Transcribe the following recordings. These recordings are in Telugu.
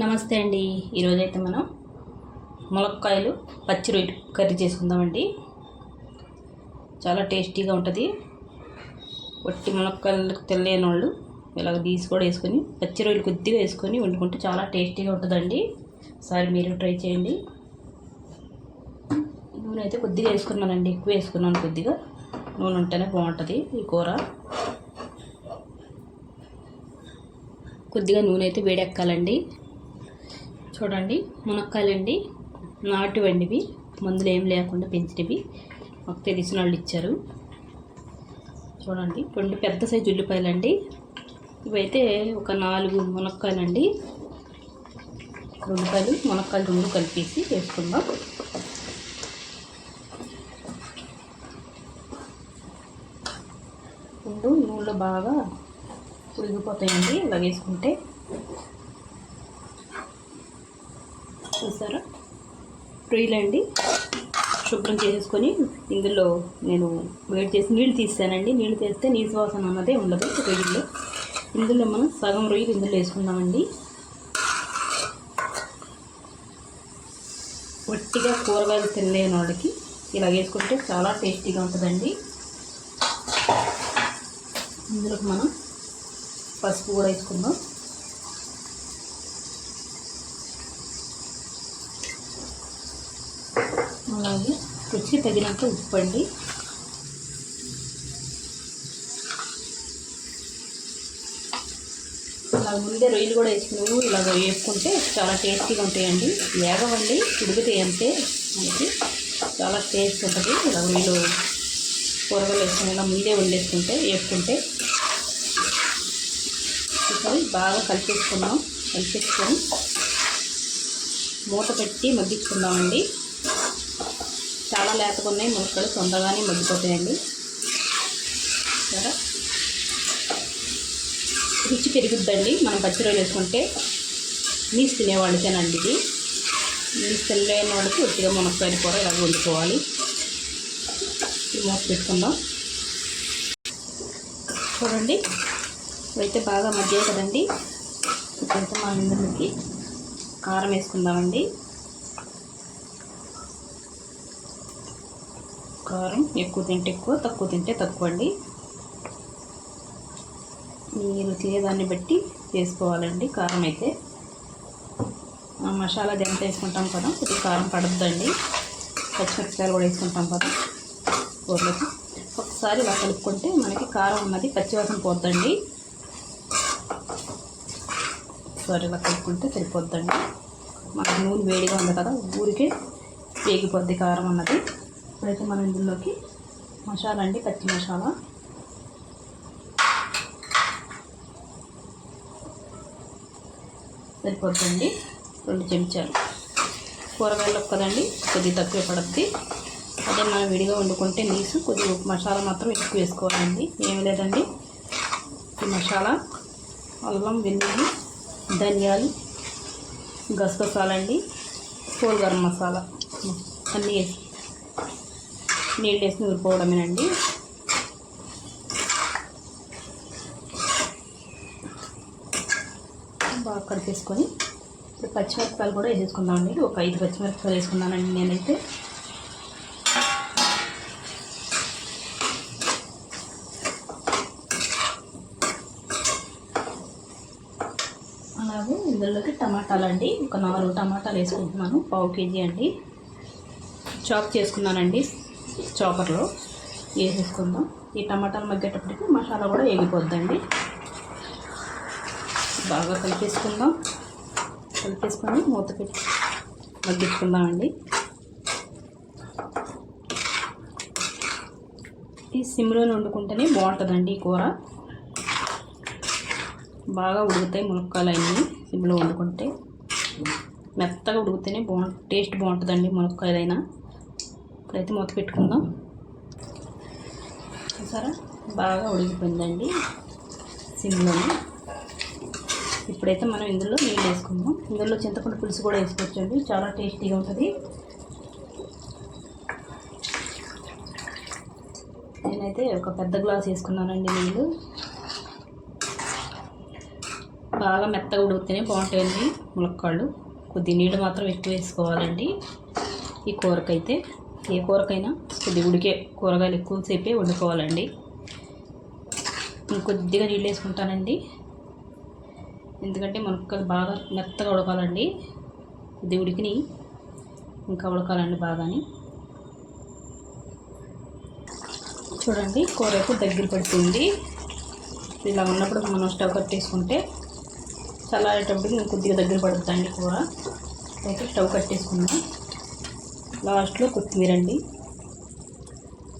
నమస్తే అండి. ఈరోజైతే మనం ములక్కాయలు పచ్చి రొయ్యలు కర్రీ చేసుకుందామండి. చాలా టేస్టీగా ఉంటుంది. వట్టి ములక్కాయలు తెలియని వాళ్ళు ఇలాగ తీసి కూడా వేసుకొని పచ్చి రొయ్యలు కొద్దిగా వేసుకొని వండుకుంటే చాలా టేస్టీగా ఉంటుందండి. ఒకసారి మీరు ట్రై చేయండి. నూనె అయితే కొద్దిగా వేసుకున్నానండి. ఎక్కువ వేసుకున్నాను కొద్దిగా. నూనె ఉంటేనే బాగుంటుంది ఈ కూర. కొద్దిగా నూనె అయితే వేడెక్కాలండి. చూడండి మునక్కాయలండి. నాటువండి ఇవి మందులు ఏం లేకుండా పెంచినవి మాకు తెలిసిన వాళ్ళు ఇచ్చారు. చూడండి రెండు పెద్ద సైజు ఉల్లిపాయలండి. ఇవైతే ఒక నాలుగు మునక్కాయలండి. ఉల్లిపాయలు మునక్కాయలు రెండు కలిపేసి వేసుకుందాం. రెండు నూనెలో బాగా ఉడికిపోతాయండి ఇలా వేసుకుంటే చూసారా రొయ్యలండి శుభ్రం చేసేసుకొని ఇందులో నేను వేడి చేసి నీళ్ళు తీసానండి నీళ్ళు తీస్తే నీసు వాసన అన్నదే ఉండదు రొయ్యల్లో ఇందులో మనం సగం రొయ్యలు ఇందులో వేసుకుందామండి. వట్టిగా కూరగాయలు తినలేని వాళ్ళకి ఇలా వేసుకుంటే చాలా టేస్టీగా ఉంటుందండి. ఇందులోకి మనం పసుపు కూడా వేసుకుందాం. అలాగే రుచికి తగినంత ఉప్పు అండి అలా ముందే రొయ్యలు కూడా వేసుకున్నాము. ఇలాగ వేసుకుంటే చాలా టేస్టీగా ఉంటాయండి. వేగవండి ఉడికితే అంతే మనకి. చాలా టేస్ట్ ఉంటుంది. ఇలా రొయ్యలు కూరగాయలు వేసుకుని ఇలా ముందే వండేసుకుంటే వేసుకుంటే ఒకసారి బాగా కలిపేసుకున్నాం కలిపేసుకొని మూత పెట్టి మగ్గించుకుందామండి. చాలా లేతగా ఉన్నాయి. ముక్కలు తొందరగానే మగ్గిపోతాయండి. సరే. రుచి పెరుగుద్దండి. మనం పచ్చిరొయ్యలు వేసుకుంటే నీసు తినేవాళ్ళకేనండి ఇది. నీసు తినలేని వాళ్ళకి ఒట్టిగా మునక్కాయలు కూర ఇలా వండుకోవాలి. మూత పెట్టుకుందాం. చూడండి. ఇవైతే బాగా మధ్య కదండి. ఇప్పుడైతే మనం ఇందులోకి కారం వేసుకుందామండి. కారం ఎక్కువ తింటే ఎక్కువ తక్కువ తింటే తక్కువ అండి. మీరు తినేదాన్ని బట్టి వేసుకోవాలండి కారం అయితే. మసాలా ఎంత వేసుకుంటాం కదా కొద్దిగా కారం పడద్దండి. పచ్చిమిరపకాయలు కూడా వేసుకుంటాం కదా కూరలోకి. ఒకసారి ఇలా కలుపుకుంటే మనకి కారం ఉన్నది పచ్చివాసన పోద్దండి. ఒకసారి ఇలా కలుపుకుంటే సరిపోద్దండి. మనకి నూనె వేడిగా ఉంది కదా ఊరికే వేగిపోద్ది కారం అన్నది. ఇప్పుడైతే మనం ఇందులోకి మసాలా అండి పచ్చి మసాలా. సరిపోద్దండి. రెండు చెంచాలు. కూరగాయలకు కదండి కొద్దిగా తక్కువ పడుద్ది. అదే మనం విడిగా వండుకుంటే నీసు కొద్దిగా మసాలా మాత్రం ఎక్కువ వేసుకోవాలండి. ఏమి లేదండి. ఈ మసాలా అల్లం వెల్లుల్లి ధనియాలు గసగసాలండి పోల్ గరం మసాలా. అన్నీ వేసి నీళ్ళు వేసి నూరుకోవడమేనండి. బాగా కలిపేసుకొని ఇప్పుడు పచ్చిమిరపకాయలు కూడా వేసేసుకుందామండి. ఒక ఐదు పచ్చిమిరపకాయలు వేసుకున్నానండి నేనైతే. అలాగే ఇందులోకి టమాటాలు అండి ఒక నాలుగు టమాటాలు వేసుకుంటున్నాను పావు కేజీ అండి. చాప్ చేసుకున్నానండి. చాపర్లో వేసేసుకుందాం. ఈ టమాటాలు మగ్గేటప్పటికి మసాలా కూడా వేగిపోద్దండి. బాగా కలిపేసుకుందాం. కలిపేసుకొని మూత పెట్టి మగ్గించుకుందామండి. ఈ సిమ్లో వండుకుంటేనే బాగుంటుందండి ఈ కూర. బాగా ఉడుకుతాయి మునక్కాయలు అన్నీ సిమ్లో వండుకుంటే. మెత్తగా ఉడికితేనే బాగుంటుంది టేస్ట్ బాగుంటుందండి మునక్కాయలైనా. ఇప్పుడైతే మూత పెట్టుకుందాం. చూసారా? బాగా ఉడికిపోయిందండి సిమ్లోనే. ఇప్పుడైతే మనం ఇందులో నీళ్ళు వేసుకుందాం. ఇందులో చింతపండు పులుసు కూడా వేసుకోవచ్చండి. చాలా టేస్టీగా ఉంటుంది. నేనైతే ఒక పెద్ద గ్లాస్ వేసుకున్నానండి నీళ్ళు. బాగా మెత్తగా ఉడికితేనే బాగుంటాయండి ములక్కాళ్ళు. కొద్ది నీళ్ళు మాత్రం ఎక్కువ వేసుకోవాలండి. ఈ కూరకైతే. ఏ కూరకైనా కొద్ది ఉడికే కూరగాయలు ఎక్కువసేపే వండుకోవాలండి. కొద్దిగా నీళ్ళు వేసుకుంటానండి. ఎందుకంటే మునక్కాయలు బాగా మెత్తగా ఉడకాలండి. ఇది ఉడికిని ఇంకా ఉడకాలండి బాగాని. చూడండి కూర అయితే దగ్గర పడుతుంది. ఇలా ఉన్నప్పుడు మనం స్టవ్ కట్టేసుకుంటే చల్లారేటప్పుడు కొద్దిగా దగ్గర పడుతుందండి కూర. అయితే స్టవ్ కట్టేసుకుందాం. లాస్ట్లో కొత్తిమీర అండి.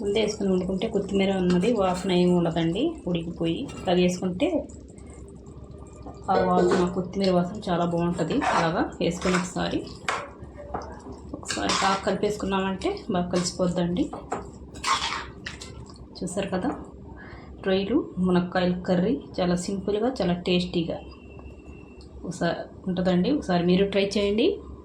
ముందే వేసుకుని వండుకుంటే కొత్తిమీర ఉన్నది వాసన ఏమి ఉండదండి ఉడికిపోయి. అది వేసుకుంటే ఆ వాసన కొత్తిమీర వాసన చాలా బాగుంటుంది. అలాగా వేసుకొని ఒకసారి. ఒకసారి బాగా కలిపేసుకున్నామంటే బాగా కలిసిపోద్దండి. చూసారు కదా? రొయ్యలు మునక్కాయల కర్రీ చాలా సింపుల్గా చాలా టేస్టీగా. ఒకసారి ఉంటుందండి. ఒకసారి మీరు ట్రై చేయండి.